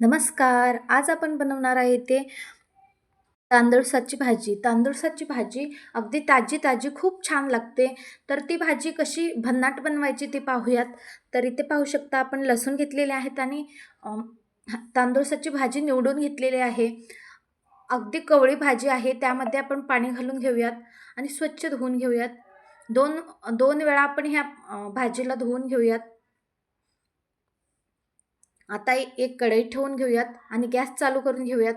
नमस्कार आज आपण बनवणार आहे ते तांदूळसाची भाजी. तांदूळसाची भाजी अगदी ताजी ताजी खूप छान लागते. तर ती भाजी कशी भन्नाट बनवायची ते पाहूयात. तर इथे पाहू शकता आपण लसूण घेतलेले आहेत आणि तांदूळसाची भाजी निवडून घेतलेली आहे. अगदी कवळी भाजी आहे त्यामध्ये आपण पाणी घालून घेऊयात आणि स्वच्छ धुवून घेऊयात. दोन दोन वेळा आपण ह्या भाजीला धुवून घेऊयात. आता एक कढई ठेवून घेऊयात आणि गॅस चालू करून घेऊयात.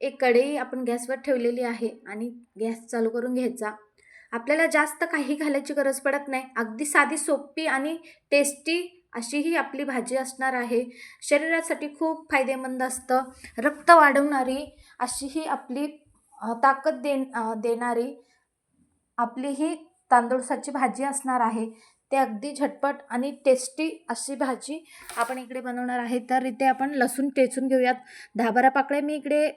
एक कढई आपण गॅसवर ठेवलेली आहे आणि गॅस चालू करून घ्यायचा. आपल्याला जास्त काही घालायची गरज पडत नाही. अगदी साधी सोपी आणि टेस्टी अशी ही आपली भाजी असणार आहे. शरीरासाठी खूप फायदेमंद असतं. रक्त वाढवणारी अशी ही आपली ताकद दे देणारी आपली ही तांदूळसाची भाजी असणार आहे. ते अगदी झटपट आणि टेस्टी अशी भाजी आपण इकडे बनवणार आहे. तर इथे आपण लसूण टेचून घेऊयात. दहा बारा पाकळ्या मी इकडे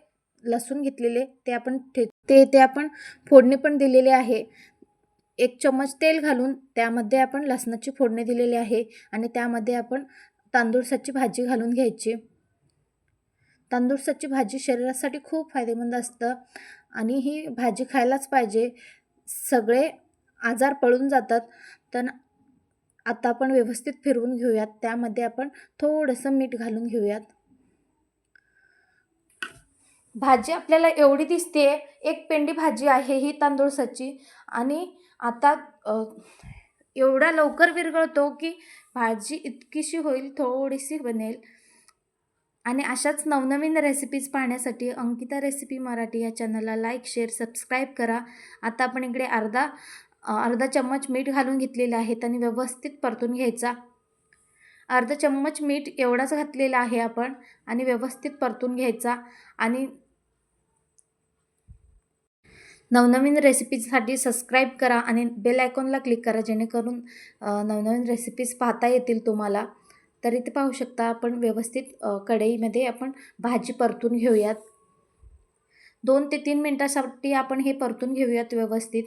लसूण घेतलेले ते आपण ठे ते ते आपण फोडणी पण दिलेले आहे. एक चम्मच तेल घालून त्यामध्ये आपण लसणाची फोडणी दिलेली आहे आणि त्यामध्ये आपण तांदूळसाची भाजी घालून घ्यायची. तांदूळसाची भाजी शरीरासाठी खूप फायदेमंद असतं आणि ही भाजी खायलाच पाहिजे. सगळे आजार पळून जातात. तर आता आपण व्यवस्थित फिरवून घेऊयात. त्यामध्ये आपण थोडंसं मीठ घालून घेऊयात. भाजी आपल्याला एवढी दिसते. एक पेंडी भाजी आहे ही तांदूळसाची आणि आता एवढा लवकर विरघळतो की भाजी इतकीशी होईल थोडीशी बनेल. आणि अशाच नवनवीन रेसिपीज पाहण्यासाठी अंकिता रेसिपी मराठी या चॅनलला लाईक शेअर सबस्क्राईब करा. आता आपण इकडे अर्धा अर्धा चम्मच मीठ घालून घेतलेले आहेत आणि व्यवस्थित परतून घ्यायचा. अर्धा चम्मच मीठ एवढाच घातलेला आहे आपण आणि व्यवस्थित परतून घ्यायचा. आणि नवनवीन रेसिपीजसाठी सबस्क्राईब करा आणि बेल आयकॉनला क्लिक करा जेणेकरून नवनवीन रेसिपीज पाहता येतील तुम्हाला. तर इथे पाहू शकता आपण व्यवस्थित कढईमध्ये आपण भाजी परतून घेऊयात. दोन ते तीन मिनटासाठी आपण हे परतून घेऊयात व्यवस्थित.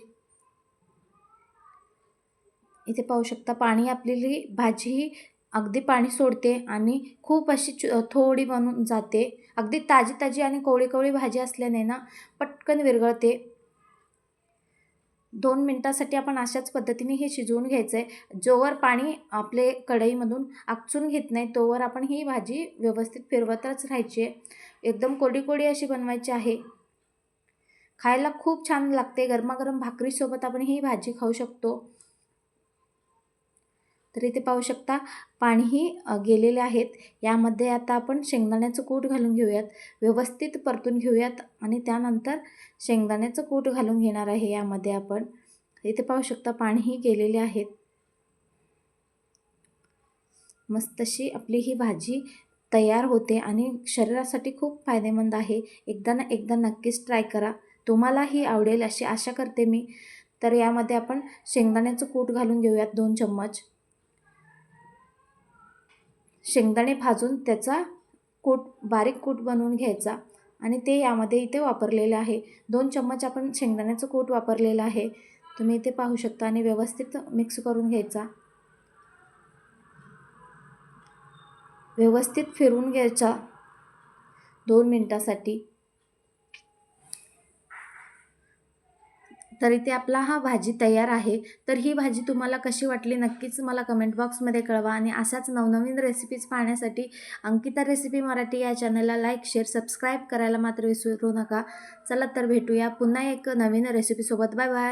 इथे पाहू शकता पाणी आपली भाजी ही अगदी पाणी सोडते आणि खूप अशी च थोडी बनून जाते. अगदी ताजी ताजी आणि कोवळी कोवळी भाजी असल्याने ना पटकन विरघळते. दोन मिनटासाठी आपण अशाच पद्धतीने हे शिजवून घ्यायचं आहे जोवर पाणी आपले कढईमधून आकचून घेत नाही तोवर आपण ही भाजी व्यवस्थित फिरवतच राहायची आहे. एकदम कोडी कोडी अशी बनवायची आहे. खायला खूप छान लागते. गरमागरम भाकरीसोबत आपण ही भाजी खाऊ शकतो. तर इथे पाहू शकता. पाणीही गेलेले आहेत. यामध्ये आता आपण शेंगदाण्याचं कूट घालून घेऊयात. व्यवस्थित परतून घेऊयात आणि त्यानंतर शेंगदाण्याचं कूट घालून घेणार आहे यामध्ये आपण. इथे पाहू शकता पाणीही गेलेले आहेत. मस्त अशी आपली ही भाजी तयार होते आणि शरीरासाठी खूप फायदेमंद आहे. एकदा ना एकदा नक्कीच ट्राय करा. तुम्हालाही आवडेल अशी आशा करते मी. तर यामध्ये आपण शेंगदाण्याचं कूट घालून घेऊयात दोन चम्मच. शेंगदाणे भाजून त्याचा कूट बारीक कूट बनवून घ्यायचा आणि ते यामध्ये इथे वापरलेलं आहे. दोन चम्मच आपण शेंगदाण्याचं कूट वापरलेलं आहे. तुम्ही इथे पाहू शकता आणि व्यवस्थित मिक्स करून घ्यायचा. व्यवस्थित फिरवून घ्यायचा दोन मिनटासाठी. तर इथे आपला हा भाजी तयार आहे. तर ही भाजी तुम्हाला कशी वाटली नक्कीच मला कमेंट बॉक्समध्ये कळवा आणि अशाच नवनवीन रेसिपीज पाहण्यासाठी अंकिता रेसिपी मराठी या चॅनलला लाईक शेअर सबस्क्राईब करायला मात्र विसरू नका. चला तर भेटूया पुन्हा एक नवीन रेसिपीसोबत बाय बाय